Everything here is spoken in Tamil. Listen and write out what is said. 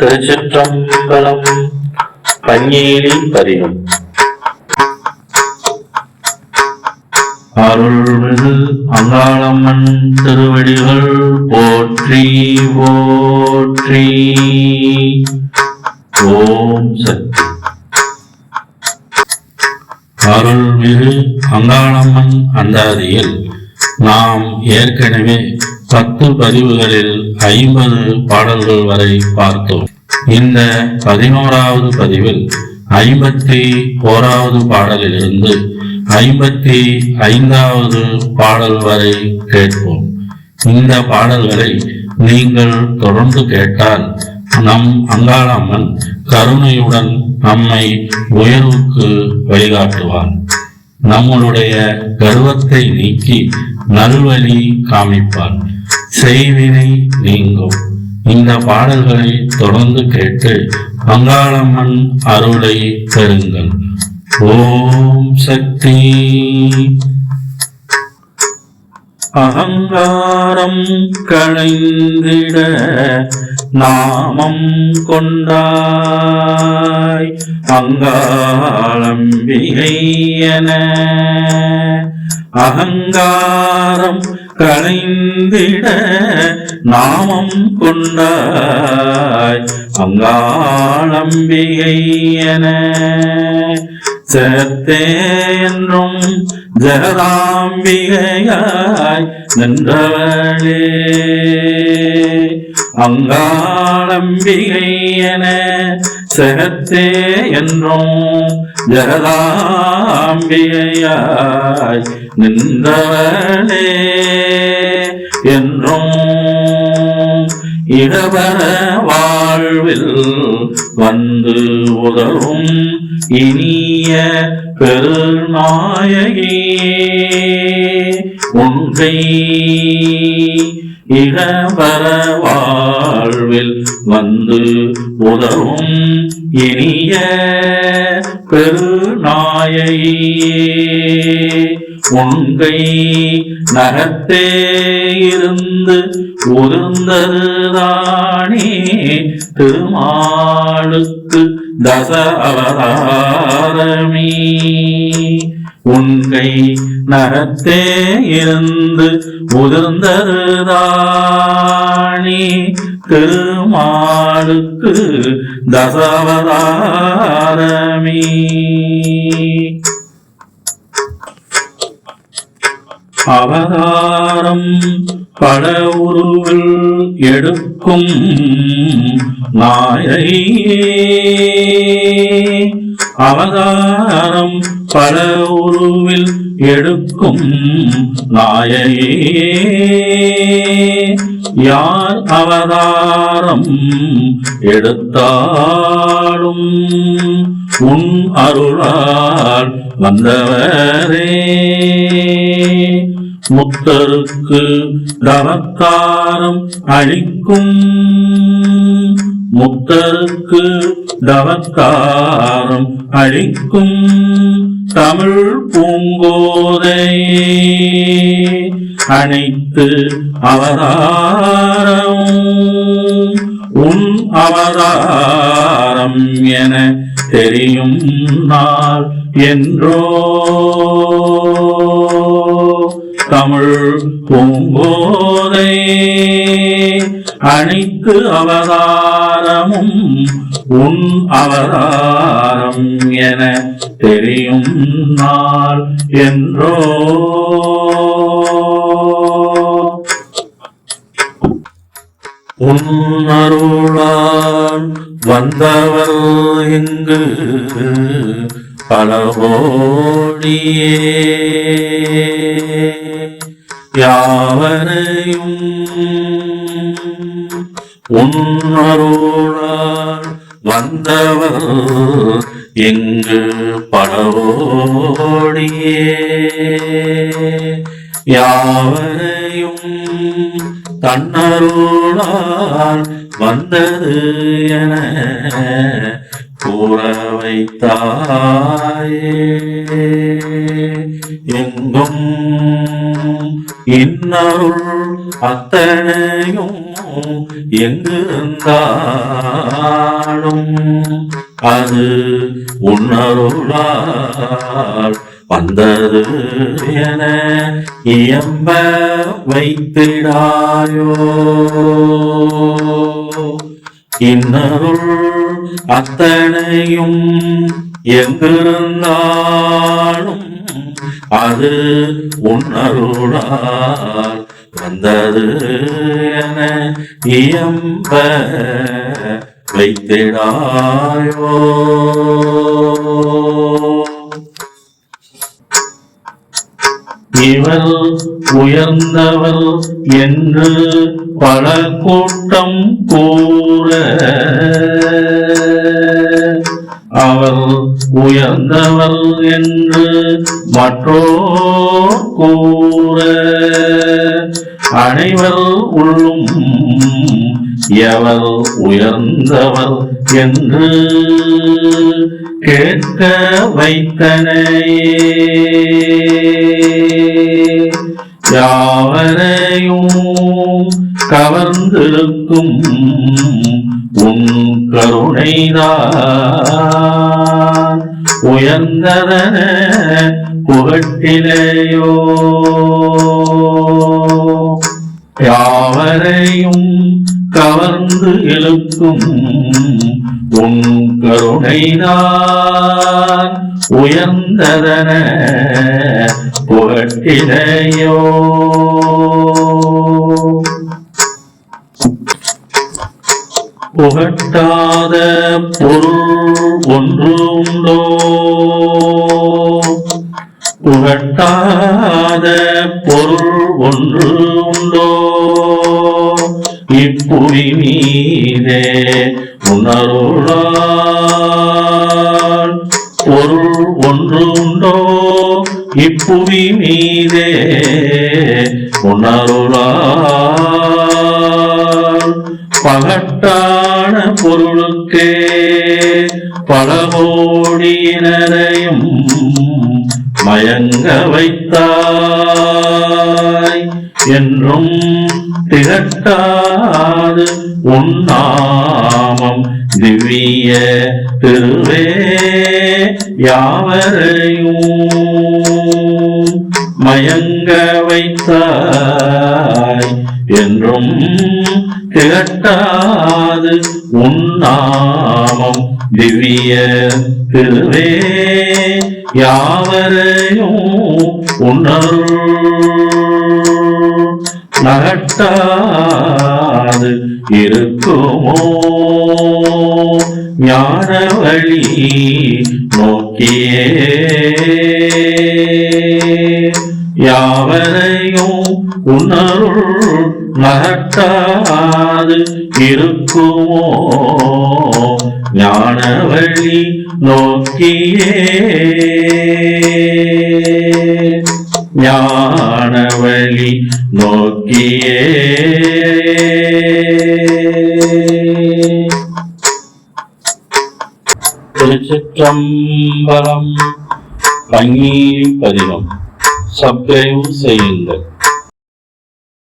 திருச்சிற்றம்பலம் பஞ்சேரி பரிகம் அருள்மிகு அங்காளம்மன் திருவடிகள் போற்றி போற்றி. ஓம் சக்தி. அருள்மிகு அங்காளம்மன் அந்தாதியில் நாம் ஏற்கனவே பத்து பதிவுகளில் ஐம்பது பாடல்கள் வரை பார்த்தோம். இந்த பதினோராவது பதிவில் ஐம்பத்தி ஓராவது பாடலிலிருந்து ஐம்பத்தி ஐந்தாவது பாடல் வரை கேட்போம். இந்த பாடல்களை நீங்கள் தொடர்ந்து கேட்டால் நம் அங்காளம்மன் கருணையுடன் நம்மை உயர்வுக்கு வழிகாட்டுவான். நம்மளுடைய கர்வத்தை நீக்கி நல்வழி காமிப்பார். செய்வினை நீங்கும். இந்த பாடல்களை தொடர்ந்து கேட்டு அங்காளம்மன் அருளை பெறுங்கள். ஓம் சக்தி. அகங்காரம் களைந்திட நாமம் கொண்டாய் அங்காளம்பிகை அகங்காரம் களைந்திட நாமம் கொண்டாய் அங்காளம்பிகையன. சேர்த்தே என்றும் ஜெகதாம்பிகையாய் நின்றவளே. அங்காளம்பிகை என செகத்தே என்றும் ஜகதாம்பிகையாய் நின்றவளே என்றும் இடவர வாழ்வில் வந்து உதவும் இனிய பெருநாயகி. ஒன்றை இடவர வாழ்வில் வந்து உதவும் இனிய பெருநாயகி உன்கை நகத்தே இருந்து உதிர்ந்ததுதானே. திருமாளுக்கு தச அவதாரமே. உன்கை நரத்தே இருந்து உதிர்ந்தருதாணி திருமாலுக்கு தசவதாரமே. அவதாரம் பட உருவில் எடுக்கும் நாயை அவதாரம் பல உருவில் எடுக்கும் நாயையே யார் அவதாரம் எடுத்தாலும் உன் அருளால் வந்தவரே. முத்தருக்கு தவத்தாரம் அழிக்கும் முத்தருக்கு தவத்தாரம் அழிக்கும் தமிழ் பூங்கோதை அனைத்து அவதாரம். உன் அவதாரம் என தெரியும் நாள் என்றோ. தமிழ் பூங்கோதை அனைத்து அவதாரமும் உன் அவதாரம் என தெரியும் நாள் என்றோ. உன்னருளான் வந்தவர் இங்கு பலவோடியே யாவரையும் உன்னருளால் வந்தவர் இங்கு படவோடியே யாவரையும் தன்னருளால் வந்தது என கூற வைத்தாயே. எங்கும் இன்னருள் அத்தனையும் எங்கிருந்தாலும் அது உன்னருளால் வந்தது என இயம்ப வைத்திடாயோ. இன்னருள் அத்தனையும் எங்கிருந்தாலும் அது உன்னருளால் வந்தது என இயம்ப வைத்திடாயோ. இவர் உயர்ந்தவர் என்று பல கூட்டம் கூற. அவர் உயர்ந்தவர் என்று மற்றோர் கூற. அனைவர் உள்ளும் எவர் உயர்ந்தவர் என்று கேட்க வைத்தனையே யாவரை கவர்ந்திருக்கும் உன் கருணைதான். உயர்ந்ததன புகட்டிலேயோ. யாவரையும் கவர்ந்து இழுக்கும் உன் கருணைதான். உயர்ந்ததன புகட்டிலேயோ. புகட்டாத பொருள் ஒன்று உண்டோ புகட்டாத பொருள் ஒன்று உண்டோ இப்புவி மீதே உணருளான் பொருள் ஒன்று உண்டோ இப்புவி மீதே உணருளான் பகட்டா பொருளுக்கே பல கோடியினரையும் மயங்க வைத்தாய். என்றும் திகட்டாது உன்னாமம் திவ்ய திருவே யாவரையும் மயங்க வைத்தாய். என்றும் திகட்டாது உன்னாமம் திவ்ய திருவே. யாவரையும் உணர்வு நகட்டாது இருக்குமோ? ஞான வழி நோக்கியே யாவரையும் உன்னருள் நகட்டாது இருக்குமோ? ஞான வழி நோக்கியே. ஞான வழி நோக்கியே. திருச்சிற்றம்பலம் பங்கீரி பதினம் சப்ஸ்கிரைப் செய்யுங்கள்.